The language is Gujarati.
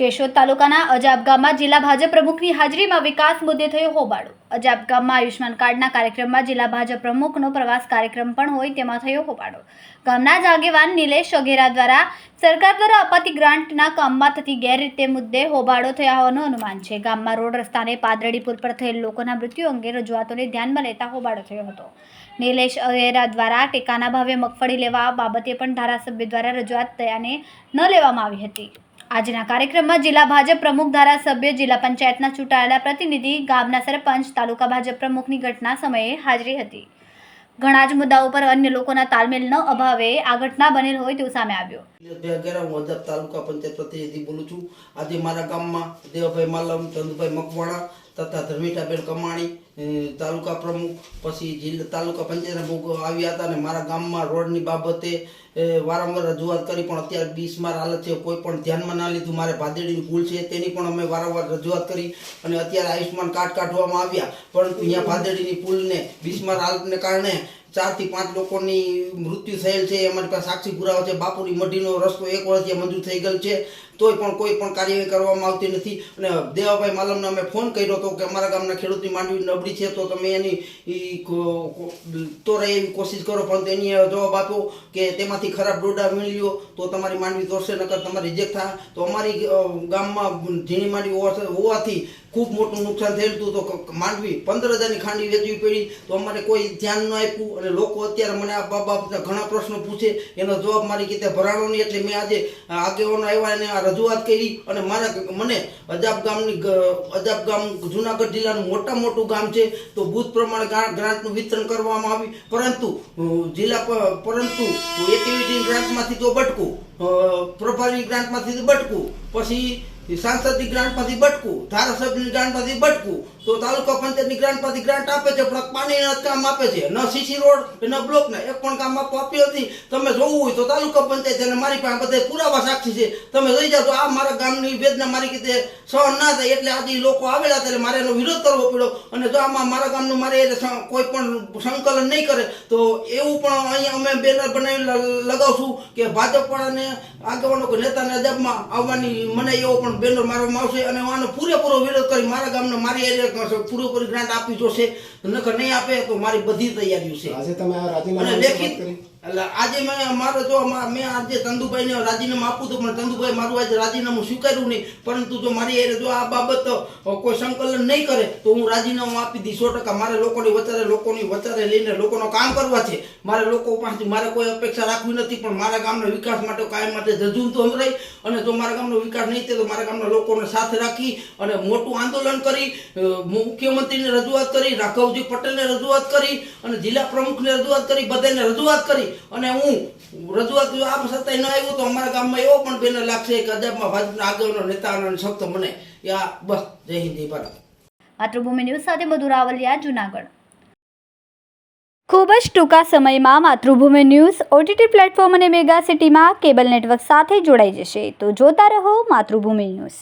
કેશોદ તાલુકાના અજાબ ગામમાં જિલ્લા ભાજપ પ્રમુખની હાજરીમાં વિકાસ મુદ્દે થયો હોબાળો. અજાબ ગામમાં આયુષ્માન કાર્ડના કાર્યક્રમમાં જિલ્લા ભાજપ પ્રમુખનો પ્રવાસ કાર્યક્રમ પણ હોય તેમાં થયો હોબાળો. ગામના જ આગેવાન નિલેશ અઘેરા દ્વારા સરકાર દ્વારા અપાતી ગ્રાન્ટના કામમાં થતી ગેરરીતે મુદ્દે હોબાળો થયા હોવાનું અનુમાન છે. ગામમાં રોડ રસ્તાને પાદરડી પુલ પર થયેલ લોકોના મૃત્યુ અંગે રજૂઆતોને ધ્યાનમાં લેતા હોબાળો થયો હતો. નિલેશ અઘેરા દ્વારા ટેકાના ભાવે મગફળી લેવા બાબતે પણ ધારાસભ્ય દ્વારા રજૂઆત થયાને ન લેવામાં આવી હતી. આજના કાર્યક્રમમાં જિલ્લા ભાજપ પ્રમુખ ધારાસભ્ય, જિલ્લા પંચાયતના ચૂંટાયેલા પ્રતિનિધિ, ગામના સરપંચ, તાલુકા ભાજપ પ્રમુખની ઘટના સમયે હાજરી હતી. ઘણા જ મુદ્દાઓ પર અન્ય લોકોના તાલમેલ ન અભાવે આ ઘટના બનેલ હોય તેવું સામે આવ્યું. તાલુકા પંચાયત પ્રતિનિધિ બોલું છું. આજે મારા ગામમાં દેવભાઈ માલમ, ચંદુભાઈ મકવાણા તથા ધર્મિતાબેન કમાણી તાલુકા પ્રમુખ, પછી જિલ્લા, તાલુકા પંચાયતના પ્રમુખ આવ્યા હતા અને મારા ગામમાં રોડની બાબતે વારંવાર રજૂઆત કરી, પણ અત્યારે બિસ્માર હાલત છે, કોઈ પણ ધ્યાનમાં ના લીધું. મારે ભાદેડીની ભૂલ છે, તેની પણ અમે વારંવાર રજૂઆત કરી અને અત્યારે આયુષ્માન કાર્ડ કાઢવામાં આવ્યા. પરંતુ અહીંયા ભાદેડીની પુલને બિસ્માર હાલતને કારણે ચારથી પાંચ લોકોની મૃત્યુ થયેલ છે, અમારી પાસે સાક્ષી પુરાવા છે, બાપુની મઢીનો રસ્તો એક વર્ષથી મંજૂર થઈ ગયેલ છે, તોય પણ કોઈ પણ કાર્યવાહી કરવામાં આવતી નથી. અને દેવાભાઈ માલમને અમે ફોન કર્યો હતો કે અમારા ગામના ખેડૂતની માંડવી નબળી છે, તો તમે એની તોરાય એવી કોશિશ કરો, પણ એની જવાબ આપ્યો કે તેમાંથી ખરાબ ડોડા મેળવ્યો, તો તમારી માંડવી તોડશે, નકર તમારી રિજેક્ટ થાય તો અમારી ગામમાં ઝીણી માંડવી હોવા- હોવાથી ખૂબ મોટું નુકસાન થયેલું હતું તો માંડવી પંદર હજારની ખાંડી વેચવી પડી. તો અમારે કોઈ ધ્યાન ન આપ્યું અને લોકો અત્યારે મને આ બાબતના ઘણા પ્રશ્નો પૂછે. એનો જવાબ મારી કીધે ભરાણો નહીં એટલે મેં આજે આગેવાનો આવ્યા અને આ રજૂઆત કરી અને મારા મને અજાબ ગામની અજાબ ગામ જુનાગઢ જિલ્લાનું મોટા મોટું ગામ છે. તો બુથ પ્રમાણે ગ્રા- ગ્રાન્ટનું વિતરણ કરવામાં આવ્યું. પરંતુ જિલ્લા પરંતુ એક્ટિવિટી ગ્રાન્ટમાંથી તો બટકું પ્રભારી ગ્રાન્ટમાંથી તો બટકું. પછી સાંસદની ગ્રાન્ટમાંથી બટકું, ધારાસભ્યની ગ્રાન્ટમાંથી બટકું. તો તાલુકા પંચાયતની ગ્રાન્ટમાંથી ગ્રાન્ટ આપે છે, પણ પાણીના કામ આપે છે. ન સીસી રોડ ન બ્લોકને એક પણ કામ આપવા આપ્યો નથી. તમે જોવું હોય તો તાલુકા પંચાયત અને મારી પાસે બધા પુરાવા સાક્ષી છે. તમે જોઈ જાઓ તો આ મારા ગામની વેદના મારી રીતે સહન ના થાય એટલે આજે લોકો આવેલા ત્યારે મારે એનો વિરોધ કરવો પડ્યો. અને જો આમાં મારા ગામનું મારે એટલે કોઈ પણ સંકલન નહીં કરે, તો એવું પણ અહીંયા અમે બેનર બનાવી લગાવશું કે ભાજપવાળાને આગેવાનો નેતાને અજાબમાં આવવાની મને એવો પણ બેનર મારવામાં આવશે અને આનો પૂરેપૂરો વિરોધ કરી મારા ગામને મારી એરિયા પૂરેપૂરી ગ્રાન્ટ આપવી જોશે. નકર નહીં આપે તો મારી બધી તૈયારીઓ છે. આજે તમે આ રાજીનામા લેખિત કરી. એટલે આજે મેં મારો જો મા- આજે ચંદુભાઈને રાજીનામું આપું હતું પણ ચંદુભાઈ મારું આજે રાજીનામું સ્વીકાર્યું નહીં. પરંતુ જો મારી એ જો આ બાબત કોઈ સંકલન નહીં કરે, તો હું રાજીનામું આપી દઈશ સો ટકા. મારે લોકોની વચારે લોકોની વચારે લઈને લોકોનો કામ કરવા છે. મારે લોકો પાસેથી મારે કોઈ અપેક્ષા રાખવી નથી, પણ મારા ગામના વિકાસ માટે, કાયમ માટે જજુમ તો રહી. અને જો મારા ગામનો વિકાસ નહીં થાય, તો મારા ગામના લોકોને સાથે રાખી અને મોટું આંદોલન કરી મુખ્યમંત્રીને રજૂઆત કરી, રાઘવજી પટેલને રજૂઆત કરી અને જિલ્લા પ્રમુખને રજૂઆત કરી, બધાને રજૂઆત કરી. અને હું રજૂઆત જો આ છતાંય ન આવ્યું તો અમારા ગામમાં એવો પણ બેનર લાગશે કે અજાબમાં ભાજપના આગળનો નેતા અને શક્ત મને યા બસ, જય હિન્દ, જય ભારત. માતૃભૂમિ ન્યૂઝ સાથે મધુ રાવલિયા જુનાગઢ. ખૂબ જ ટૂંકા સમયમાં માતૃભૂમિ ન્યૂઝ ઓટીટી પ્લેટફોર્મ અને મેગા સિટીમાં કેબલ નેટવર્ક સાથે જોડાઈ જશે. તો જોતા રહો માતૃભૂમિ ન્યૂઝ.